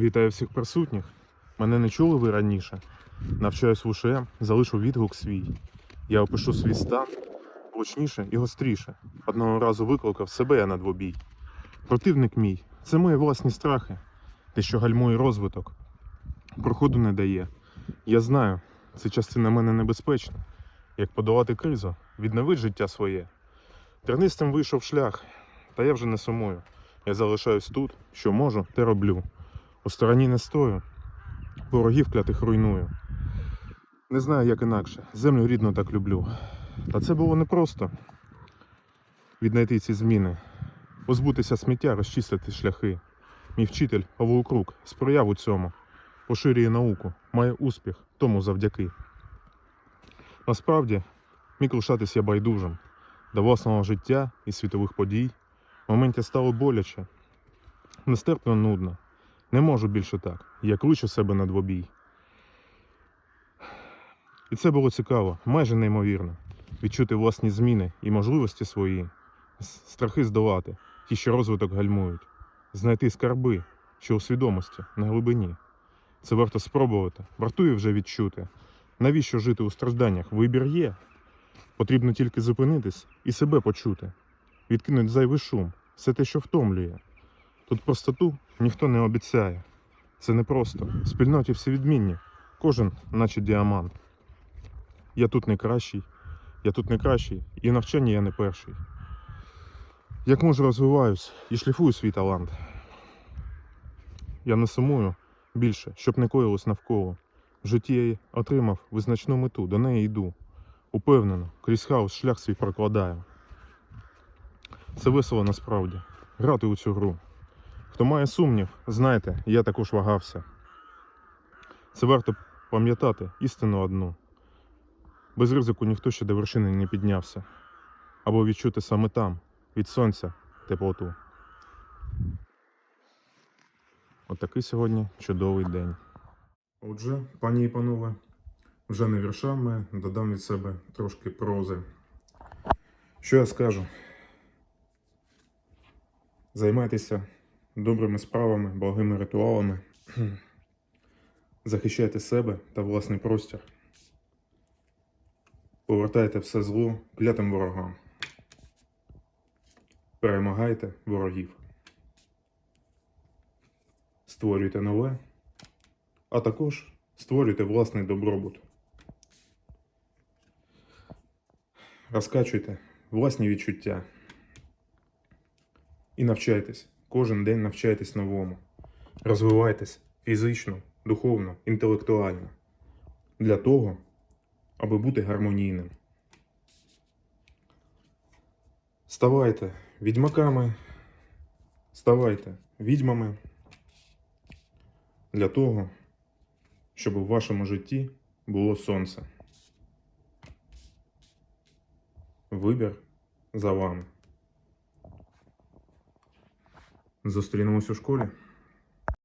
Вітаю всіх присутніх. Мене не чули ви раніше. Навчаюсь в УШМ, залишу відгук свій. Я опишу свій стан влучніше і гостріше. Одного разу викликав себе я на двобій. Противник мій це мої власні страхи, те, що гальмує розвиток, проходу не дає. Я знаю, це частина мене небезпечна. Як подолати кризу, відновить життя своє. Тернистим вийшов шлях, та я вже не сумую. Я залишаюсь тут, що можу, те роблю. Стороні не стою, ворогів клятих руйную. Не знаю, як інакше. Землю рідну так люблю. Та це було непросто віднайти ці зміни, позбутися сміття, розчистити шляхи. Мій вчитель Павло сприяв у цьому, поширює науку, має успіх, тому завдяки. Насправді, міг лишатись я байдужим до власного життя і світових подій. В моменті стало боляче, нестерпно нудно. Не можу більше так. Я кручу себе на двобій. І це було цікаво, майже неймовірно. Відчути власні зміни і можливості свої, страхи здолати, ті, що розвиток гальмують, знайти скарби, що у свідомості, на глибині. Це варто спробувати, вартує вже відчути. Навіщо жити у стражданнях? Вибір є. Потрібно тільки зупинитись і себе почути, відкинуть зайвий шум, все те, що втомлює. Тут простоту ніхто не обіцяє. Це непросто. В спільноті всі відмінні. Кожен, наче діамант. Я тут не кращий, я тут не кращий, і в навчанні я не перший. Як можу розвиваюсь і шліфую свій талант. Я не сумую більше, щоб не коїлось навколо. В житті я отримав визначну мету, до неї йду. Упевнено, крізь хаос шлях свій прокладаю. Це весело насправді грати у цю гру. Хто має сумнів, знайте, я також вагався. Це варто пам'ятати істину одну. Без ризику ніхто ще до вершини не піднявся. Або відчути саме там, від сонця, теплоту. Отакий сьогодні чудовий день. Отже, пані і панове, вже не віршами додам від себе трошки прози. Що я скажу? Займайтеся добрими справами, благими ритуалами. Захищайте себе та власний простір. Повертайте все зло клятим ворогам. Перемагайте ворогів. Створюйте нове, а також створюйте власний добробут. Розкачуйте власні відчуття. І навчайтесь. Кожен день навчайтесь новому. Розвивайтесь фізично, духовно, інтелектуально. Для того, аби бути гармонійним. Ставайте відьмаками, ставайте відьмами для того, щоб у вашому житті було сонце. Вибір за вами. Зустрінемось у школі.